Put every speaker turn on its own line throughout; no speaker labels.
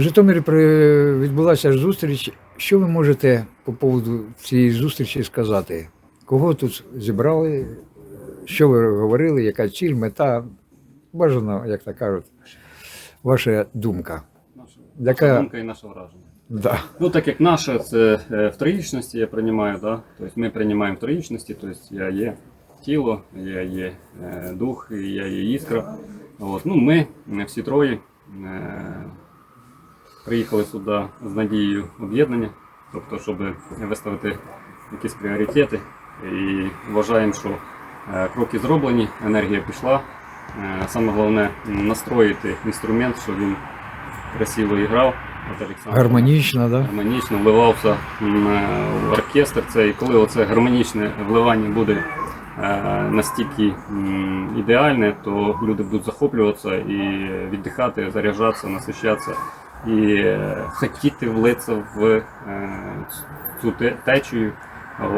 В Житомирі відбулася зустріч. Що ви можете по поводу цієї зустрічі сказати? Кого тут зібрали? Що ви говорили? Яка ціль, мета? Бажано, як то кажуть, ваша думка.
Наша
Яка-
думка і наше враження.
Да.
Ну, так як наше, це е, в троїчності я приймаю, да? тобто ми приймаємо в троїчності, тобто я є тіло, я є е, дух, я є іскра. От. Ну, ми всі троє е, приїхали сюди з надією об'єднання, тобто, щоб виставити якісь пріоритети. І вважаємо, що е, кроки зроблені, енергія пішла. Е, Саме головне настроїти інструмент, щоб він красиво грав. От Олександр
Гармонічно, да?
гармонічно вливався е, в оркестр. Це і коли оце гармонічне вливання буде настільки ідеальне, то люди будуть захоплюватися і віддихати, заряджатися, насищатися і е, хотіти влитися в е, цю те- течію.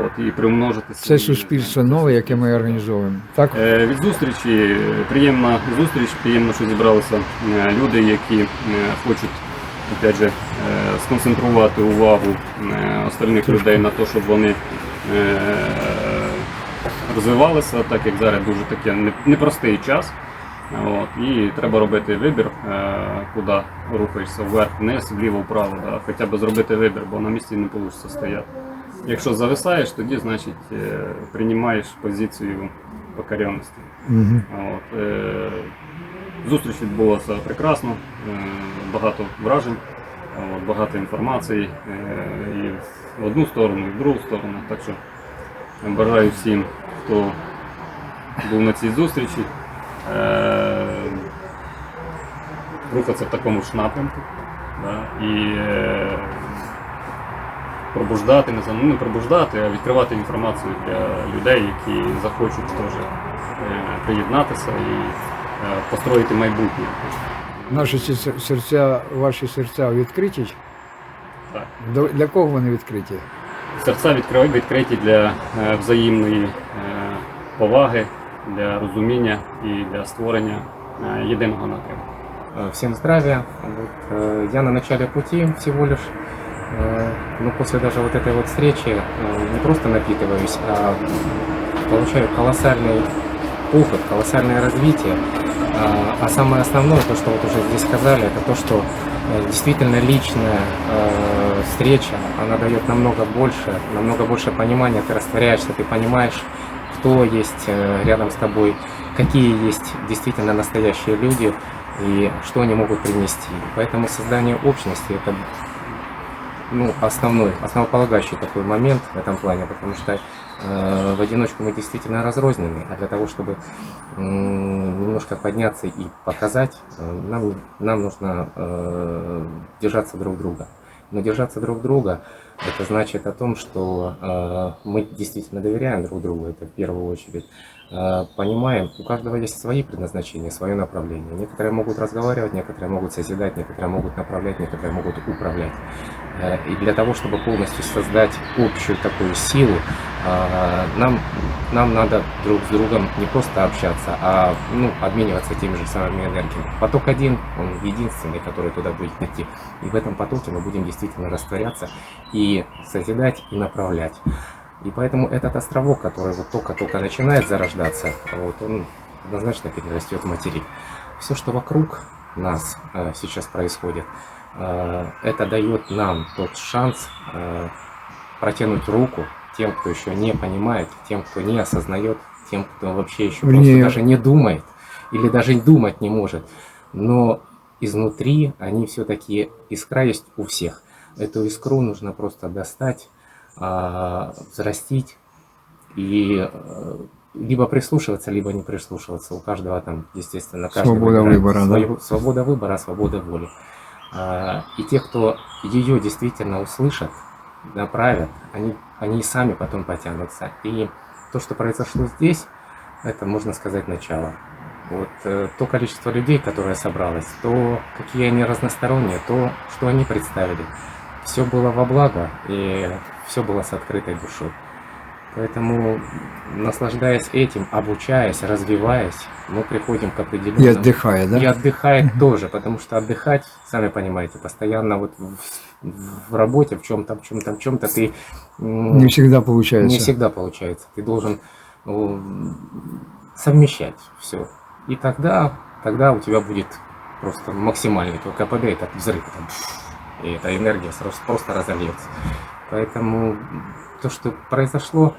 От, і примножити
Це суспільство нове, яке ми організовуємо. Так?
Е, Від зустрічі е, приємна зустріч, приємно, що зібралися е, люди, які е, хочуть опять же, е, сконцентрувати увагу е, остальних людей на те, щоб вони е, розвивалися, так як зараз дуже таке не- непростий час. От, і треба робити вибір, е, куди рухаєшся, вверх, вниз, вліво, вправо. Да, хоча б зробити вибір, бо на місці не вийде стояти. Якщо зависаєш, тоді значить е, приймаєш позицію покоряності.
Угу.
От, е, зустріч відбулася прекрасно, е, багато вражень, от, багато інформації е, і в одну сторону, і в другу сторону. Так що бажаю всім, хто був на цій зустрічі, е, рухатися в такому ж напрямку. Да, і е, пробуждати, не знаю, ну не пробуждати, а відкривати інформацію для людей, які захочуть теж е, приєднатися і е, построїти майбутнє.
Наші серця, ваші серця відкриті?
Так.
Для кого вони відкриті?
Серця відкриті для е, взаємної е, поваги, для розуміння і для створення е, єдиного напрямку.
Э, Всем здравия. Вот, э, я на начале пути всего лишь, э, но после даже вот этой вот встречи э, не просто напитываюсь, а получаю колоссальный опыт, колоссальное развитие. А, А самое основное, то, что вот уже здесь сказали, это то, что э, действительно личная э, встреча, она дает намного больше, намного больше понимания, ты растворяешься, ты понимаешь, кто есть э, рядом с тобой, какие есть действительно настоящие люди и что они могут принести. Поэтому создание общности это ну, основной, основополагающий такой момент в этом плане, потому что э, в одиночку мы действительно разрознены, а для того, чтобы немножко подняться и показать, э, нам, нам нужно э, держаться друг друга. Но держаться друг друга, это значит о том, что э, мы действительно доверяем друг другу, это в первую очередь. Э, понимаем, у каждого есть свои предназначения, свое направление. Некоторые могут разговаривать, некоторые могут созидать, некоторые могут направлять, некоторые могут управлять. Э, И для того, чтобы полностью создать общую такую силу, нам, нам надо друг с другом не просто общаться, а ну, обмениваться теми же самыми энергиями. Поток один, он единственный, который туда будет идти. И в этом потоке мы будем действительно растворяться и созидать, и направлять. И поэтому этот островок, который вот только-только начинает зарождаться, вот он однозначно перерастет в материк. Все, что вокруг нас э, сейчас происходит, э, это дает нам тот шанс э, протянуть руку тем, кто еще не понимает, тем, кто не осознает, тем, кто вообще еще
Вернее-
просто даже не думает или даже думать не может. Но изнутри они все-таки искра есть у всех. Эту искру нужно просто достать, а, взрастить и э, либо прислушиваться, либо не прислушиваться. У каждого там, естественно, каждый
Свобода выбора, да.
свою- Свобода выбора, свобода воли. А, И те, кто ее действительно услышат, направят, они, они и сами потом потянутся. И то, что произошло здесь, это, можно сказать, начало. Вот э, то количество людей, которое собралось, то какие они разносторонние, то, что они представили. Все было во благо, и все было с открытой душой. Поэтому, наслаждаясь этим, обучаясь, развиваясь, мы приходим к
І
определенному...
віддихає, да?
И отдыхает тоже, потому что отдыхать, сами понимаете, постоянно вот в, в работе, в чем-то, в чем-то, в чем-то ты м,
Не завжди виходить.
не всегда получается. Ты должен ну, совмещать все. И тогда, тогда у тебя будет просто максимальный твой КПД, это взрыв, там, и эта энергия сразу просто разольется. Поэтому то, что произошло,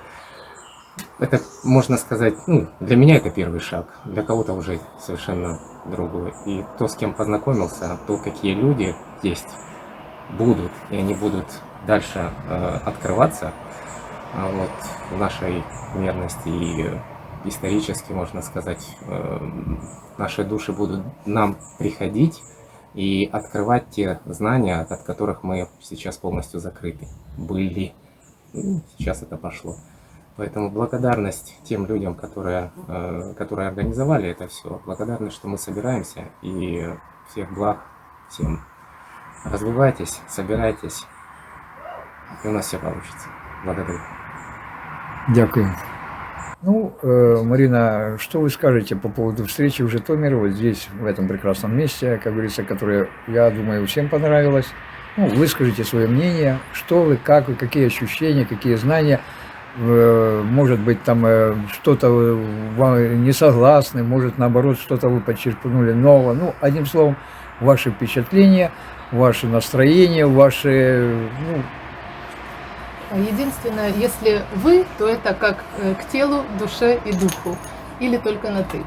это, можно сказать, ну, для меня это первый шаг, для кого-то уже совершенно другой. И то, с кем познакомился, то, какие люди есть, будут, и они будут дальше э, открываться а, вот, в нашей мерности и исторически, можно сказать, э, наши души будут нам приходить и открывать те знания, от которых мы сейчас полностью закрыты были. Сейчас это пошло. Поэтому благодарность тем людям, которые, э, которые организовали это все. Благодарность, что мы собираемся. И всех благ всем. Развивайтесь, собирайтесь. И у нас все получится. Благодарю.
Дякую. Ну, э, Марина, что вы скажете по поводу встречи в Житомире, вот здесь, в этом прекрасном месте, как говорится, которое, я думаю, всем понравилось? Ну, выскажите свое мнение, что вы, как вы, какие ощущения, какие знания. Э, Может быть, там э, что-то вам не согласны, может, наоборот, что-то вы подчеркнули нового. Ну, одним словом, ваши впечатления, ваше настроение, ваши, ну,
Единственное, если вы, то это как э, к телу, душе и духу. Или только на ты.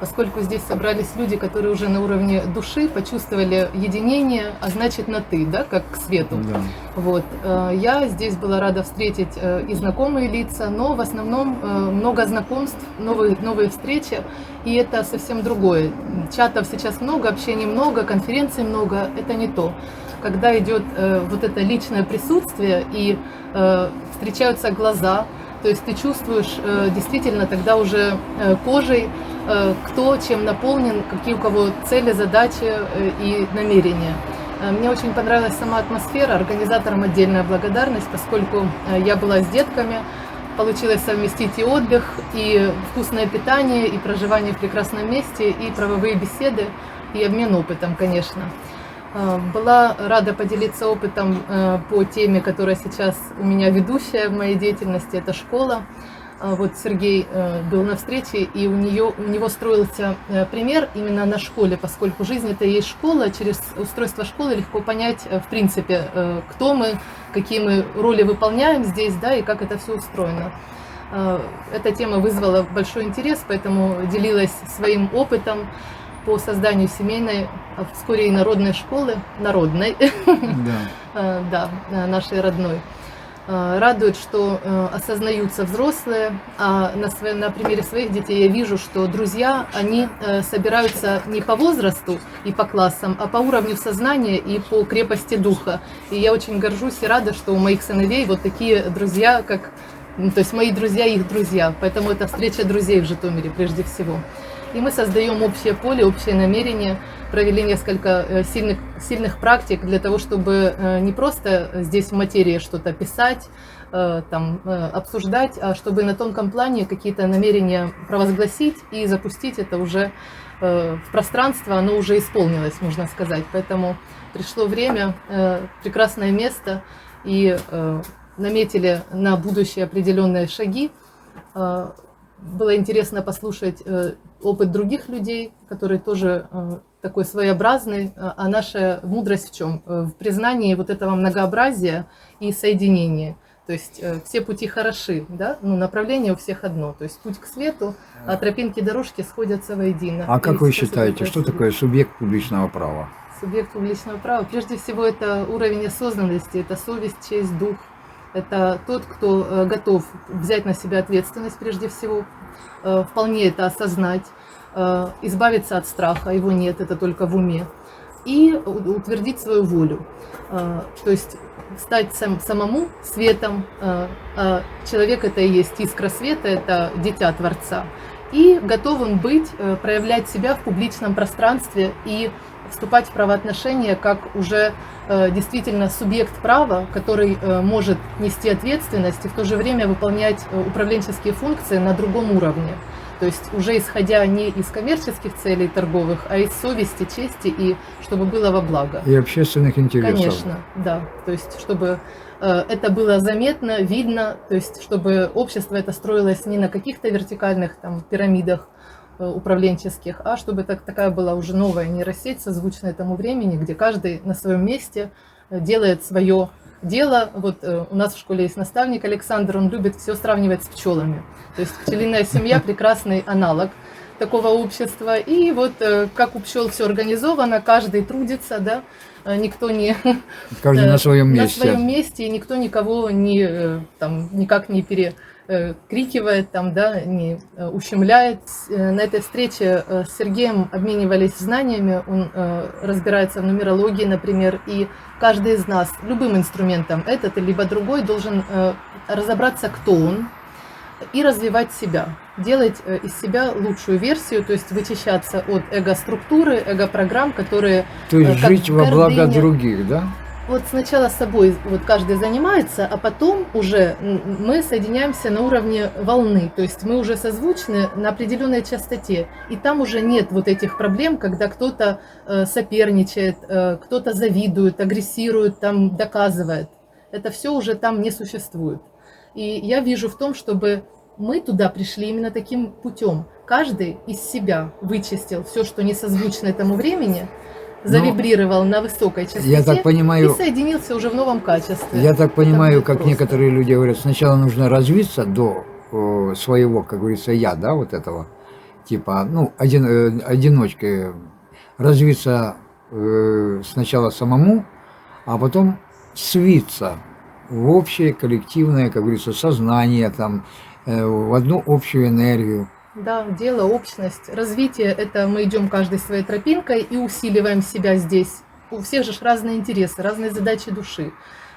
Поскольку здесь собрались люди, которые уже на уровне души почувствовали единение, а значит на ты, да, как к свету.
да.
Вот. э, Я здесь была рада встретить э, и знакомые лица, но в основном э, много знакомств, новые, новые встречи, и это совсем другое. Чатов сейчас много, общения много, конференций много, это не то. Когда идет вот это личное присутствие и встречаются глаза, то есть ты чувствуешь действительно тогда уже кожей, кто чем наполнен, какие у кого цели, задачи э, и намерения. Э, Мне очень понравилась сама атмосфера, организаторам отдельная благодарность, поскольку э, я была с детками, получилось совместить и отдых, и вкусное питание, и проживание в прекрасном месте, и правовые беседы, и обмен опытом, конечно. Э, Была рада поделиться опытом э, по теме, которая сейчас у меня ведущая в моей деятельности, это школа. А Вот Сергей э, был на встрече, и у, нее, у него строился э, пример именно на школе, поскольку жизнь это и есть школа, через устройство школы легко понять, э, в принципе, кто мы, какие мы роли выполняем здесь, да, и как это все устроено. Э, Эта тема вызвала большой интерес, поэтому делилась своим опытом по созданию семейной, а вскоре и народной школы, народной,
Да.
Э, да, нашей родной. Э, Радует, что э, осознаются взрослые, а на, своей- на примере своих детей я вижу, что друзья, они э, собираются не по возрасту и по классам, а по уровню сознания и по крепости духа. И я очень горжусь и рада, что у моих сыновей вот такие друзья, как то есть мои друзья и их друзья. Поэтому это встреча друзей в Житомире прежде всего. И мы создаем общее поле, общее намерение, провели несколько э, сильных, сильных практик для того, чтобы э, не просто здесь в материи что-то писать, э, там, обсуждать, а чтобы на тонком плане какие-то намерения провозгласить и запустить это уже в пространство, оно уже исполнилось, можно сказать. Поэтому пришло время, прекрасное место, и наметили на будущее определенные шаги. Было интересно послушать опыт других людей, который тоже э, такой своеобразный. А а наша мудрость в чем? Э, В признании вот этого многообразия и соединении. То есть э, все пути хороши, да? ну, направление у всех одно. То есть путь к свету, а тропинки дорожки сходятся воедино.
А как вы считаете, что такое субъект публичного права?
Субъект публичного права. Прежде всего, это уровень осознанности, это совесть, честь, дух. Это тот, кто э, готов взять на себя ответственность прежде всего, э, вполне это осознать, э, избавиться от страха, его нет, это только в уме, и утвердить свою волю. То есть стать сам- самому светом. а Человек это и есть искра света, это дитя Творца. И готовым быть, проявлять себя в публичном пространстве и вступать в правоотношения как уже э, действительно субъект права, который э, может нести ответственность и в то же время выполнять э, управленческие функции на другом уровне. То есть уже исходя не из коммерческих целей торговых, а из совести, чести и чтобы было во благо.
И общественных интересов.
Конечно, да. То есть, чтобы это было заметно, видно, то есть, чтобы общество это строилось не на каких-то вертикальных там пирамидах управленческих, а чтобы так, такая была уже новая нейросеть, созвучная этому времени, где каждый на своем месте э, делает свое дело. Вот э, у нас в школе есть наставник Александр, он любит все сравнивать с пчелами. То есть пчелиная семья прекрасный аналог такого общества. И вот э, как у пчел все организовано, каждый трудится, да, э, никто не
Каждый
э,
на своем
на
месте.
своем месте, и никто никого не э, там никак не перекрикивает, там, да, не э, ущемляет. Э, На этой встрече э, с Сергеем обменивались знаниями, он э, разбирается в нумерологии, например, и каждый из нас любым инструментом, этот либо другой, должен э, разобраться, кто он, и развивать себя, делать э, из себя лучшую версию, то есть вычищаться от эго-структуры, эго-программ, которые
То есть
э,
жить во благо
гордыня.
других, да?
Вот сначала собой вот каждый занимается, а потом уже мы соединяемся на уровне волны, то есть мы уже созвучны на определенной частоте, и там уже нет вот этих проблем, когда кто-то э, соперничает, э, кто-то завидует, агрессирует, там доказывает. Это все уже там не существует. И я вижу в том, чтобы мы туда пришли именно таким путем. Каждый из себя вычистил все, что не созвучно этому времени, завибрировал на высокой частоте
Я так понимаю,
и соединился уже в новом качестве.
я так понимаю, как
просто.
некоторые люди говорят, сначала нужно развиться до э, своего, как говорится, я, да, вот этого, типа, ну, один, э, одиночкой, развиться э, сначала самому, а потом свиться в общее коллективное, как говорится, сознание, там, э, в одну общую энергию.
Да, дело, общность, развитие – это мы идем каждой своей тропинкой и усиливаем себя здесь. У всех же разные интересы, разные задачи души.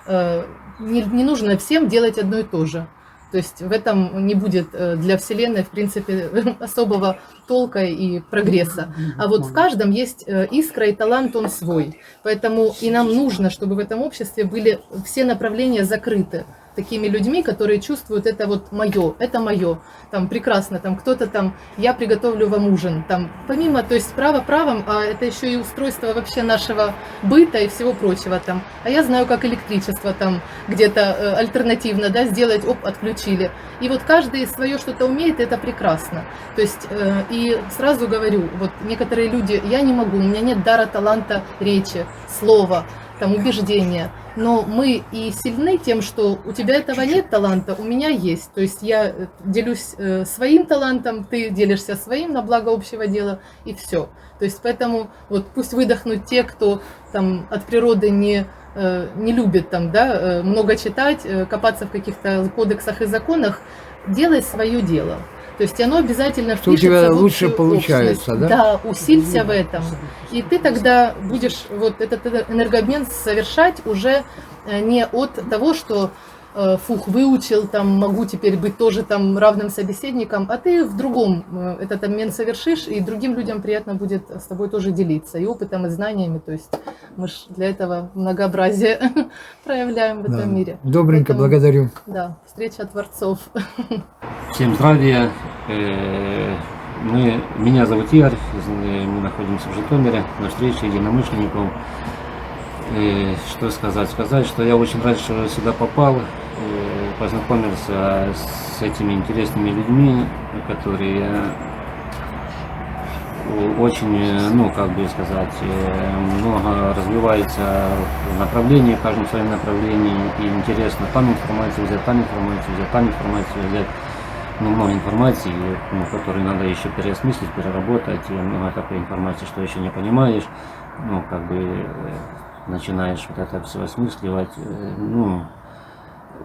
Э, Не, не нужно всем делать одно и то же. То есть в этом не будет э, для Вселенной, в принципе, особого толка и прогресса. А вот в каждом есть э, искра и талант, он свой. Поэтому и нам нужно, чтобы в этом обществе были все направления закрыты такими людьми, которые чувствуют это вот мое, это мое, там прекрасно, там кто-то там, я приготовлю вам ужин, там помимо, то есть право правом, а это еще и устройство вообще нашего быта и всего прочего там, а я знаю, как электричество там где-то э, альтернативно, да, сделать, оп, отключили, и вот каждый свое что-то умеет, это прекрасно, то есть, э, и сразу говорю, вот некоторые люди, я не могу, у меня нет дара, таланта речи, слова, там, убеждения, но мы и сильны тем, что у тебя этого нет таланта, у меня есть. То есть я э, делюсь э, своим талантом, ты делишься своим на благо общего дела, и все. То есть поэтому вот пусть выдохнут те, кто там от природы не э, не любит там, да, много читать, копаться в каких-то кодексах и законах, делай свое дело. То есть оно обязательно
Что у тебя лучше получается,
общность.
да?
Да, усилься в этом. И ты тогда будешь вот этот энергообмен совершать уже э, не от того, что фух, выучил, там могу теперь быть тоже там равным собеседником, а ты в другом э, этот обмен совершишь, и другим людям приятно будет с тобой тоже делиться и опытом, и знаниями. То есть мы ж для этого многообразие проявляем в
Да.
этом мире.
Добренько,
Поэтому-
благодарю.
Да, встреча творцов.
Всем здравия. Э, Мы, меня зовут Игорь, э, мы находимся в Житомире на встрече единомышленников. Э, Что сказать? Сказать, что я очень рад, что сюда попал, э, познакомился с этими интересными людьми, которые э, очень, э, ну, как бы сказать, э, много развивается в направлении, в каждом своем направлении, и интересно там информацию взять, там информацию взять, там информацию взять. Ну, много информации, ну, которую надо еще переосмыслить, переработать, и много такой информации, что еще не понимаешь, ну, как бы э, начинаешь вот это все осмысливать, э, ну,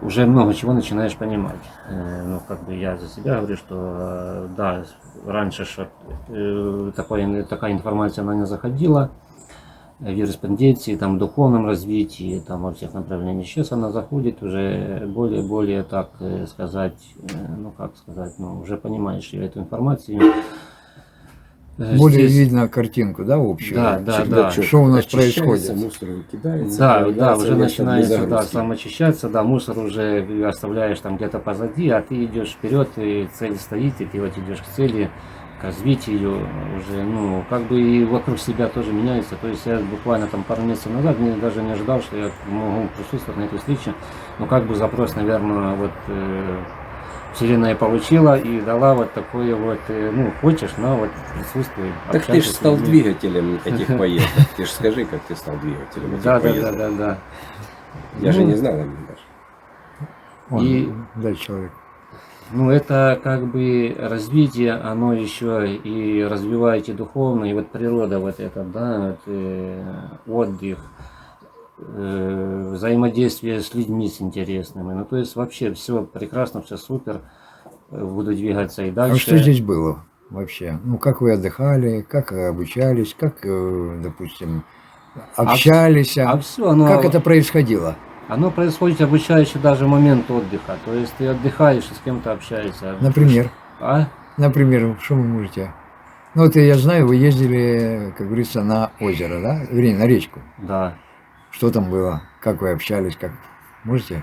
уже много чего начинаешь понимать. Э, Ну, как бы я за себя говорю, что э, да, раньше ж, э, такой, такая информация она не заходила, в юриспруденции, там, в духовном развитии, там, во всех направлениях. Сейчас она заходит уже более-более, так сказать, ну, как сказать, ну, уже понимаешь эту информацию. Э,
более
здесь-
видно картинку, да, общую?
Да, да,
Всегда
да.
чё,
Что у нас
очищается,
происходит?
Мусор выкидается.
Да, да, уже начинается да,
загрузки.
самоочищаться, да, мусор уже оставляешь там где-то позади, а ты идешь вперед, и цель стоит, и ты вот идешь к цели, к развитию уже, ну, как бы и вокруг себя тоже меняется. То есть я буквально там пару месяцев назад не, даже не ожидал, что я могу присутствовать на этой встрече. Но как бы запрос, наверное, вот э, Вселенная получила и дала вот такое вот, э, ну, хочешь, на вот присутствуй.
Так ты же стал двигателем этих поездок. Ты же скажи, как ты стал двигателем этих
Да, да, да,
поездок.
да, да.
Я же
Ну,
не знал о нем даже.
Он,
И-
да, человек.
Ну, это как бы развитие, оно еще и развиваете духовно, и вот природа вот это, да, вот, э, отдых, э, взаимодействие с людьми с интересными. Ну, то есть вообще все прекрасно, все супер. Буду двигаться и дальше.
А что здесь было вообще? Ну, как вы отдыхали, как обучались, как, э, допустим, общались?
А все, оно,
Как это происходило?
оно происходит обучающий даже момент отдыха. То есть ты отдыхаешь и с кем-то общаешься.
Например,
А?
например, что вы можете? Ну, вот я знаю, вы ездили, как говорится, на озеро, да? Вернее, на речку.
Да.
Что там было? Как вы общались? Как можете?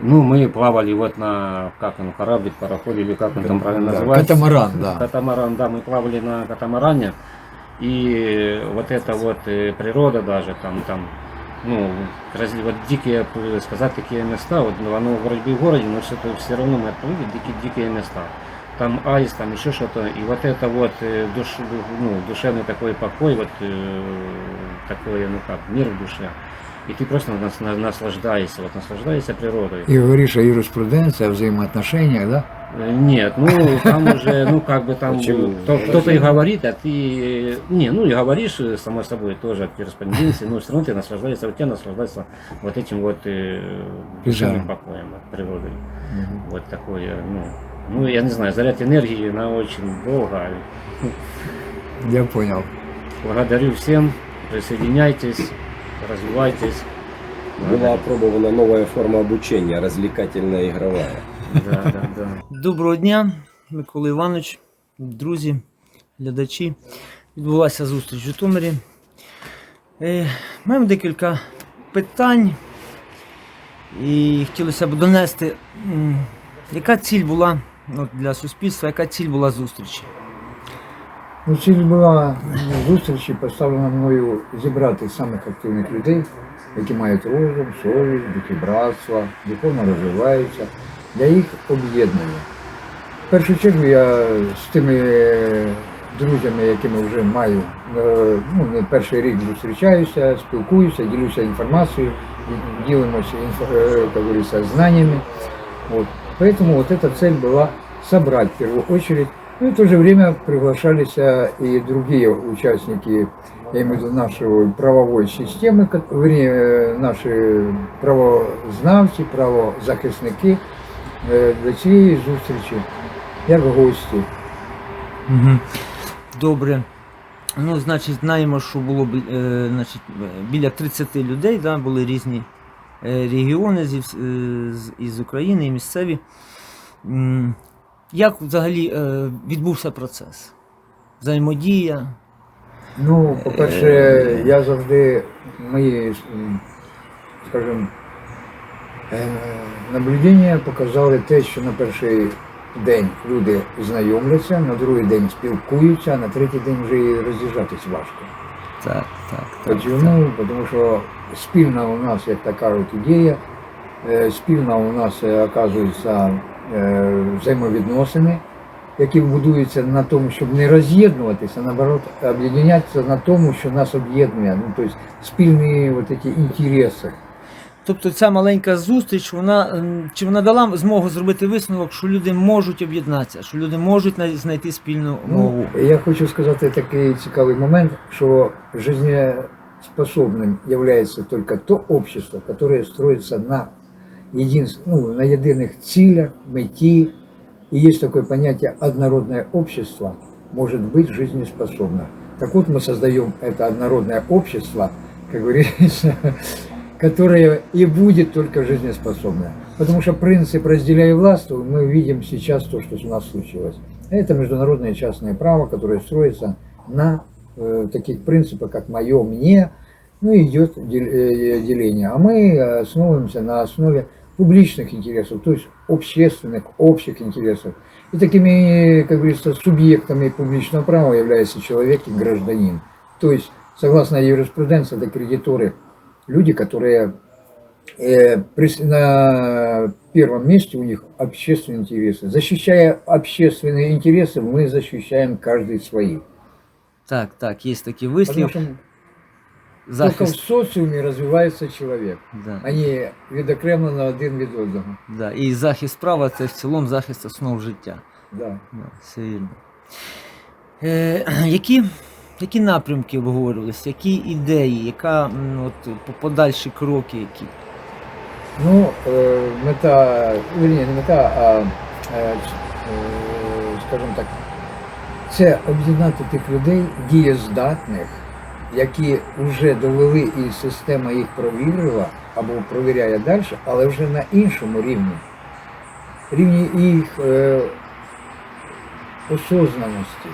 Ну, мы плавали вот на, как он, кораблик, пароход, или как он там правильно
Да,
называется?
Катамаран, да.
Катамаран, да, мы плавали на катамаране. И вот эта вот э, природа даже там, там, ну, вот дикие, э, сказать, такие места, вот ну, оно вроде бы в городе, но все, все равно мы отплыли, дикие, дикие места. Там аист, там еще что-то, и вот это вот э, душ, ну, душевный такой покой, вот э, такой, ну как, мир в душе. И ты просто нас- на- наслаждаешься, вот наслаждаешься природой.
И говоришь о юриспруденции, о взаимоотношениях, да?
Э, Нет, ну там уже, ну как бы там кто-то и говорит, а ты, не, ну и говоришь, само собой, тоже от корреспонденции, но все равно ты наслаждаешься, вот я наслаждаюсь вот этим вот душевным покоем, от природой. Вот такое, ну, ну я не знаю, заряд энергии на очень долго.
Я понял.
Благодарю всем, присоединяйтесь, развивайтесь.
Была опробована новая форма обучения, развлекательная игровая.
Да, да, да.
Доброго дня, Микола Іванович, друзі, глядачі. Відбулася зустріч в Житомирі. Е, маємо декілька питань. І хотілося б донести, яка ціль була ну, для суспільства, яка ціль була зустрічі.
Ну, ціль була ну, зустрічі поставлена мною зібрати самих активних людей, які мають розум, совість, духи братства, духовно розвиваються, для їх об'єднання. В першу чергу я з тими друзями, якими вже маю, е, ну, не перший рік зустрічаюся, спілкуюся, ділюся інформацією, ді- ділимося, інфо- е, как говорится, знаниями. Вот. Поэтому вот эта цель была собрать в первую очередь. Ну и в то же время приглашались и другие участники, я имею в нашей правовой системы, э, наши правознавці, правозахисники е, до цієї зустрічі, як гості.
Добре. Ну, значить, знаємо, що було е, значить, біля 30 людей, да, були різні е, регіони вс- е, з, із України і місцеві. Як взагалі е, відбувся процес? Взаємодія?
Ну, по-перше, я завжди мої, скажімо, е, наблюдення показали те, що на перший день люди знайомляться, на другий день спілкуються, а на третій день вже і роз'їжджатись важко.
Так, так, так.
Чому? Тому що спільна у нас, як така от ідея, е, спільна у нас, е, оказується, е, взаємовідносини, які будуються на тому, щоб не роз'єднуватися, а наоборот, об'єднатися на тому, що нас об'єднує. Ну, тобто спільні от ці інтереси.
Тобто ця маленька зустріч, вона ем, чи вона дала змогу зробити висновок, що люди можуть об'єднатися, що люди можуть знайти спільну мову.
Ну, я хочу сказати такий цікавий момент, що жизнеспособным является только то общество, которое строится на, единств- ну, на единых целях, мети. И есть такое понятие «однородное общество» может быть жизнеспособно. Так вот, мы создаем это однородное общество, как говорится, которое и будет только жизнеспособное. Потому что принцип «разделяй власть» мы видим сейчас то, что у нас случилось. Это международное частное право, которое строится на э, таких принципах, как мое, мне, ну идет э, деление. А мы основываемся на основе публичных интересов, то есть общественных, общих интересов. И такими, как говорится, субъектами публичного права является человек и гражданин. То есть, согласно юриспруденции, это кредиторы, люди, которые э, на первом месте у них общественные интересы. Защищая общественные интересы, мы защищаем каждый свои.
Так, так, є такий
Потому
вислів.
Что только в
Захист.
социуме развивается человек,
Да,
а не відокремлено один від одного.
да. І захист права це в цілому захист основ життя.
Да.
Да, все вірно. Е, які, які напрямки обговорювалися, які ідеї, яка м, от, по- подальші кроки, які?
Ну, е, мета, верні, не мета, а, е, ч- е, скажімо так, це об'єднати тих людей дієздатних, які вже довели і система їх провірила або провіряє далі, але вже на іншому рівні. Рівні їх е, осознаності.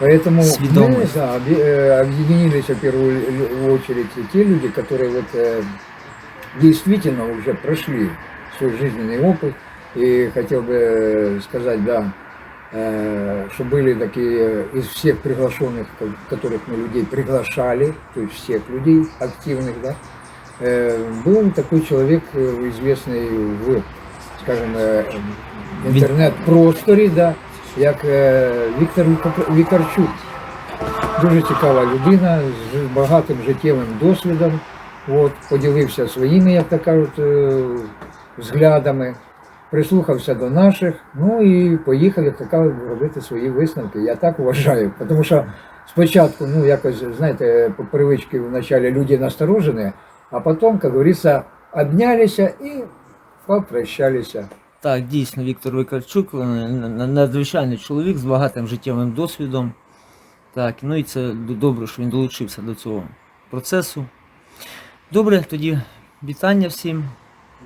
Поэтому мы
Сведомость.
да, объ- э, объединились в первую л- очередь те люди, которые вот э, действительно уже прошли свой жизненный опыт. И хотел бы э, сказать, да, э, что были такие из всех приглашенных, ко- которых мы людей приглашали, то есть всех людей активных, да, э, был такой человек, э, известный в, скажем, э, интернет-просторі, да, як е, Віктор Віка- Вікарчук. Дуже цікава людина з багатим життєвим досвідом. От, поділився своїми, як то кажуть, е, взглядами, прислухався до наших, ну і поїхав, як робити свої висновки. Я так вважаю. Тому що спочатку, ну якось, знаєте, по привичці вначале люди насторожені, а потім, як говориться, обнялися і попрощалися.
Так, дійсно, Віктор Викарчук, е, надзвичайний чоловік з багатим життєвим досвідом. Так, ну і це добре, що він долучився до цього процесу. Добре, тоді вітання всім.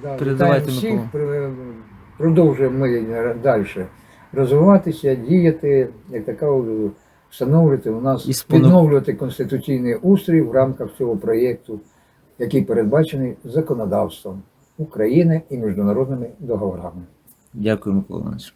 Да,
Передавайте,
всіх, продовжуємо ми далі розвиватися, діяти, як така встановлювати у нас,
І
відновлювати конституційний устрій в рамках цього проєкту, який передбачений законодавством України і міжнародними договорами.
Дякую, Микола Іванович.